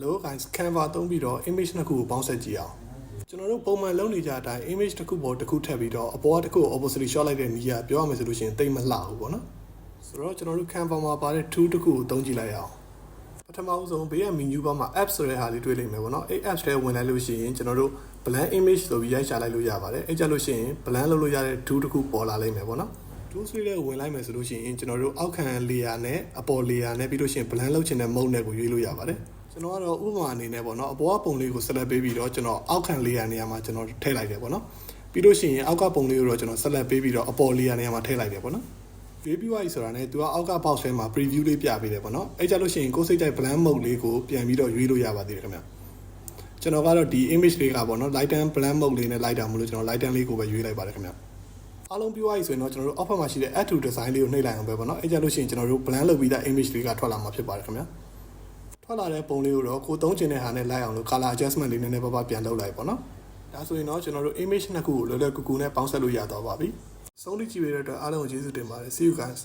Hello guys Canva သုံးပြီးတော့ image နှစ်ခုကိုပေါင်းဆက်ကြည့်အောင်ကျွန်တော်တို့ပုံမှန်လုပ်နေကြတဲ့အတိုင်း image တစ်ခုပေါ်တစ်ခုထပ်ပြီးတော့အပေါ်ကတစ်ခုကို opposite shot လိုက်တဲ့နည်းကပြောရမယ်ဆိုလို့ရှိရင်တိတ်မလှဘူးပေါ့နော်ဆိုတော့ကျွန်တော်တို့ Canva မှာပါတဲ့ tool တစ်ခုကိုသုံးကြည့်လိုက်အောင်ပထမဦးဆုံးဘေးက menu bar မှာ apps ဆိုတဲ့ဟာလေးတွေ့လိမ့်မယ်ပေါ့နော်အဲ့ apps တွေဝင်လိုက်လို့ရှိရင်ကျွန်တော်တို့ blank image ဆိုပြီးရိုက်ရှာလိုက်လို့ရပါတယ်အဲ့ကြလို့ရှိရင် blank လုပ်လို့ရတဲ့ tool တစ်ခုပေါ်လာလိမ့်မယ်ပေါ့နော် tools တွေဝင်လိုက်မယ်ဆိုလို့ရှိရင်ကျွန်တော်တို့အောက်ခံ layer နဲ့အပေါ် layer နဲ့ပြီးလို့ရှိရင် blend လုပ်ချင်တဲ့ mode နဲ့ကိုရွေးလို့ရပါတယ် ကျွန်တော်ကတော့ဥပမာအနေနဲ့ပေါ့နော်အပေါ်ကပုံလေးကို select ပေးပြီးတော့ကျွန်တော်အောက်ခံ layer နေရာမှာကျွန်တော်ထည့်လိုက်တယ်ပေါ့နော်ပြီးလို့ရှိရင်အောက်ကပုံလေးကိုတော့ကျွန်တော် select ပေးပြီးတော့အပေါ် layer နေရာမှာထည့်လိုက်တယ်ပေါ့နော်ရွေးပြီးသွားပြီဆိုတာနဲ့သူကအောက်က box ထဲမှာ preview လေးပြပေးတယ်ပေါ့နော်အဲ့ကြလို့ရှိရင်ကိုယ်စိတ်ကြိုက် blend mode လေးကိုပြန်ပြီးတော့ရွေးလို့ရပါသေးတယ်ခင်ဗျကျွန်တော်ကတော့ဒီ image လေးကပေါ့နော် light and blend mode လေးနဲ့လိုက်တာမလို့ကျွန်တော် light and လေးကိုပဲရွေးလိုက်ပါတယ်ခင်ဗျအားလုံးပြီးသွားပြီဆိုရင်တော့ကျွန်တော်တို့ offer မှာရှိတဲ့ add to design လေးကိုနှိပ်လိုက်အောင်ပဲပေါ့နော်အဲ့ကြလို့ရှိရင်ကျွန်တော်တို့ blend လုပ်ပြီးသား image လေးကထွက်လာမှာဖြစ်ပါတယ်ခင်ဗျ ထွက်လာတဲ့ပုံလေးကိုတော့ကိုသုံးချင်တဲ့ဟာနဲ့လိုက်အောင်လို့ color adjustment လေးနည်းနည်းပါးပါးပြန်လုပ်လိုက်ပေါ့နော်ဒါဆိုရင်တော့ကျွန်တော်တို့ image နှစ်ခုကိုလွယ်လွယ်ကူကူနဲ့ပေါင်းစပ်လို့ရတော့ပါပြီဆုံးဖြတ်ကြည့်ပေးတဲ့အတွက်အားလုံးကိုကျေးဇူးတင်ပါတယ် see you guys